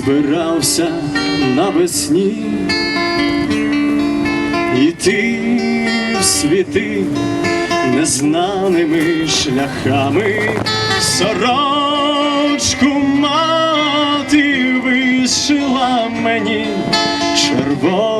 збирався навесні, іти в світи незнаними шляхами, сорочку мати вишила мені червоними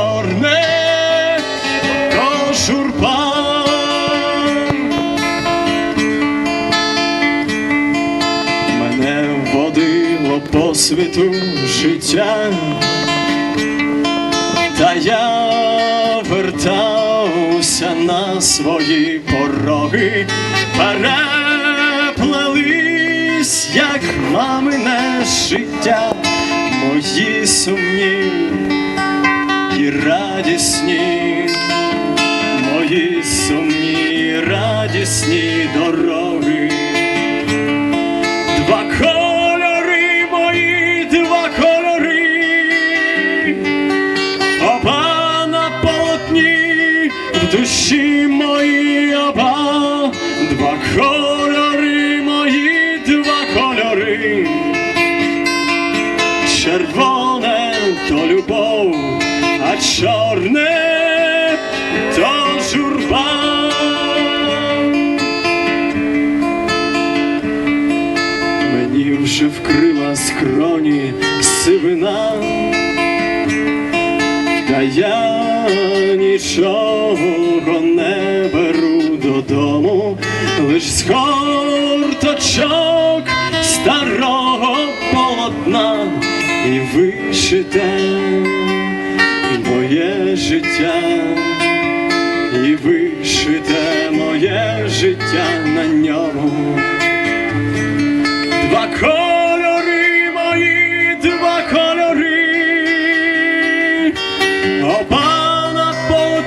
світу життя, та я вертався на свої пороги, переплелись, як мамине життя, мої сумні і радісні, мої сумні радісні дороги. Душі мої оба, два кольори мої, два кольори, червоне то любов, а чорне то журба. Мені вже вкрила скроні сивина, та я нічого не беру додому, лиш з хорточок старого полотна і вишите моє життя, і вишите моє життя на ньому.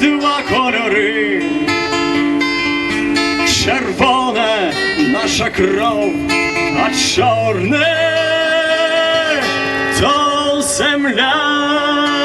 Два кольори, червоне наша кров, а чорне то земля.